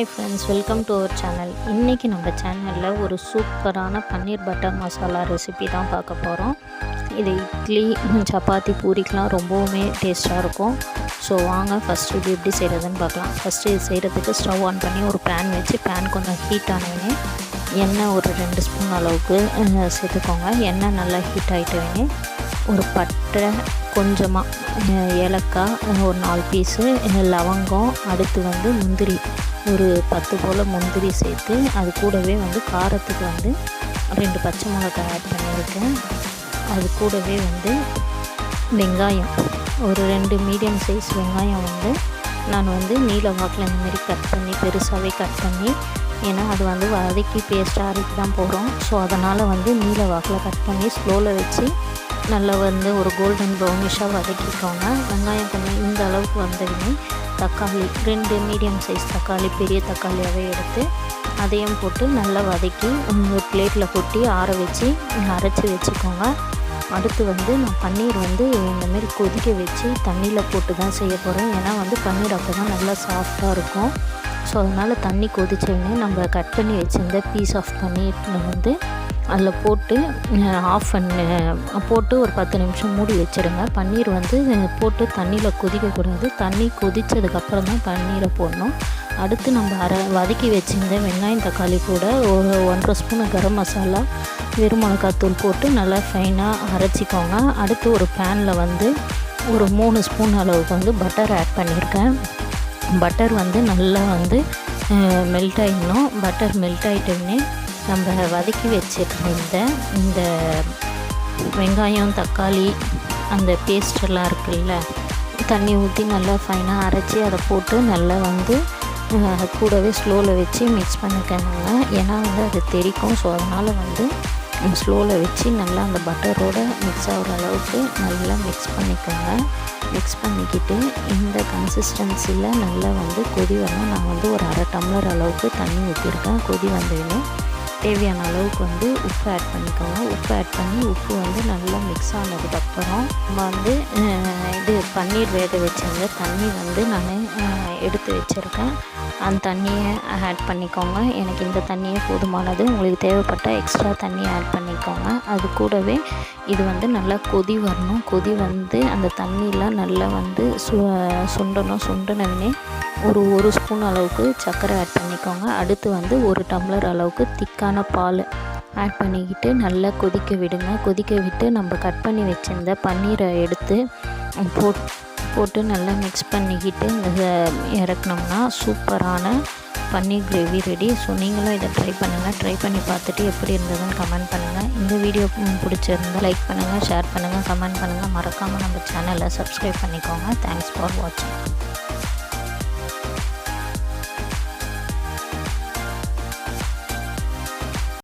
Hi friends welcome to our channel இன்றைக்கி நம்ம சேனலில் ஒரு சூப்பரான பன்னீர் பட்டர் மசாலா ரெசிபி தான் பார்க்க போகிறோம் இது இட்லி சப்பாத்தி பூரிக்கெலாம் ரொம்பவுமே டேஸ்ட்டாக இருக்கும். ஸோ வாங்க ஃபஸ்ட்டு இது எப்படி செய்கிறதுன்னு பார்க்கலாம். ஃபஸ்ட்டு இது செய்கிறதுக்கு ஸ்டவ் ஆன் பண்ணி ஒரு பேன் வச்சு பேன் கொஞ்சம் ஹீட் ஆனவுடனே எண்ணெய் ஒரு ரெண்டு ஸ்பூன் அளவுக்கு சேர்த்துக்கோங்க. எண்ணெய் நல்லா ஹீட் ஆகிட்டவுடனே ஒரு பட்டை கொஞ்சமாக ஏலக்காய் ஒரு நாலு பீஸு லவங்கம் அடுத்து வந்து முந்திரி. ஒரு பத்து போல் முந்திரி சேர்த்து அது கூடவே வந்து காரத்துக்கு வந்து ரெண்டு பச்சை மிளகாய் ஆட் பண்ணியிருக்கேன். அது கூடவே வந்து வெங்காயம் ஒரு ரெண்டு மீடியம் சைஸ் வெங்காயம் வந்து நான் வந்து நீல வாக்கில் இந்த மாதிரி கட் பண்ணி பெருசாகவே கட் பண்ணி ஏன்னா அது வந்து வதக்கி பேஸ்ட்டாக அரைக்கு தான் போகிறோம் ஸோ அதனால் வந்து நீல வாக்கில் கட் பண்ணி ஸ்லோவில் வச்சு நல்லா வந்து ஒரு கோல்டன் ப்ரௌனிஷாக வதக்கிக்கோங்க. வெங்காயம் கொஞ்சம் இந்த அளவுக்கு வந்ததுமே தக்காளி ரெண்டு மீடியம் சைஸ் தக்காளி பெரிய தக்காளியாகவே எடுத்து அதையும் போட்டு நல்லா வதக்கி ஒரு பிளேட்டில் கொட்டி ஆற வச்சு அரைச்சி வச்சுக்கோங்க. அடுத்து வந்து நான் பன்னீர் வந்து இந்தமாரி கொதிக்க வச்சு தண்ணியில் போட்டு தான் செய்ய போகிறேன் ஏன்னா வந்து பன்னீர் அப்போ தான் நல்லா சாஃப்டாக இருக்கும். ஸோ அதனால் தண்ணி கொதிச்சோடனே நம்ம கட் பண்ணி வச்சுருந்த பீஸ் ஆஃப் பன்னீர் வந்து அதில் போட்டு ஆஃப் பண்ண போட்டு ஒரு பத்து நிமிஷம் மூடி வச்சிடுங்க பன்னீர் வந்து போட்டு தண்ணியில் கொதிக்கக்கூடாது தண்ணி கொதித்ததுக்கப்புறம் தான் பன்னீரை போடணும். அடுத்து நம்ம அரை வதக்கி வச்சுருந்த வெங்காயம் தக்காளி கூட ஒரு ஒன்றரை ஸ்பூன் கரம் மசாலா வெறும் மிளகாத்தூள் போட்டு நல்லா ஃபைனாக அரைச்சிக்கோங்க. அடுத்து ஒரு பேனில் வந்து ஒரு மூணு ஸ்பூன் அளவுக்கு வந்து பட்டர் ஆட் பண்ணியிருக்கேன். பட்டர் வந்து நல்லா வந்து மெல்ட் ஆகிடணும் பட்டர் மெல்ட் ஆகிட்டோன்னே நம்ம வதக்கி வச்சுருந்த இந்த வெங்காயம் தக்காளி அந்த பேஸ்டெல்லாம் இருக்குல்ல தண்ணி ஊற்றி நல்லா ஃபைனாக அரைச்சி அதை போட்டு நல்லா வந்து கூடவே ஸ்லோவில் வச்சு மிக்ஸ் பண்ணிக்கணுங்க. ஏன்னா வந்து அது தெரிக்கும். ஸோ அதனால் வந்து ஸ்லோவில் வச்சு நல்லா அந்த பட்டரோடு மிக்ஸ் ஆகிற அளவுக்கு நல்லா மிக்ஸ் பண்ணிக்கோங்க. மிக்ஸ் பண்ணிக்கிட்டு இந்த கன்சிஸ்டன்சியில் நல்லா வந்து கொதி வரணும். நான் வந்து ஒரு அரை டம்ளர் அளவுக்கு தண்ணி ஊற்றிருக்கேன் கொதி வந்ததுமே தேவையான அளவுக்கு வந்து உப்பு ஆட் பண்ணிக்கோங்க. உப்பு ஆட் பண்ணி உப்பு வந்து நல்லா மிக்ஸ் ஆனதுக்கப்புறம் நம்ம வந்து இது பன்னீர் வேக வச்சிருந்த தண்ணி வந்து நான் எடுத்து வச்சுருக்கேன். அந்த தண்ணியை ஆட் பண்ணிக்கோங்க. எனக்கு இந்த தண்ணியே போதுமானது. உங்களுக்கு தேவைப்பட்ட எக்ஸ்ட்ரா தண்ணி ஆட் பண்ணிக்கோங்க. அது கூடவே இது வந்து நல்லா கொதி வரணும். கொதி வந்து அந்த தண்ணியெலாம் நல்லா வந்து சு சுண்டணும். சுண்டினதுமே ஒரு ஒரு ஸ்பூன் அளவுக்கு சர்க்கரை ஆட் பண்ணிக்கோங்க. அடுத்து வந்து ஒரு டம்ளர் அளவுக்கு திக்கான பால் ஆட் பண்ணிக்கிட்டு நல்லா கொதிக்க விடுங்க. கொதிக்க விட்டு நம்ம கட் பண்ணி வச்சுருந்த பன்னீரை எடுத்து போட் போட்டு நல்லா மிக்ஸ் பண்ணிக்கிட்டு இந்த இறக்குனோம்னா சூப்பரான பன்னீர் கிரேவி ரெடி ஸோ நீங்களும் இதை ட்ரை பண்ணுங்கள் ட்ரை பண்ணி பார்த்துட்டு எப்படி இருந்ததுன்னு கமெண்ட் பண்ணுங்கள் இந்த வீடியோ பிடிச்சிருந்தா லைக் பண்ணுங்கள் ஷேர் பண்ணுங்கள் கமெண்ட் பண்ணுங்கள் மறக்காமல் நம்ம சேனலை சப்ஸ்கிரைப் பண்ணிக்கோங்க. தேங்க்ஸ் ஃபார் வாட்சிங்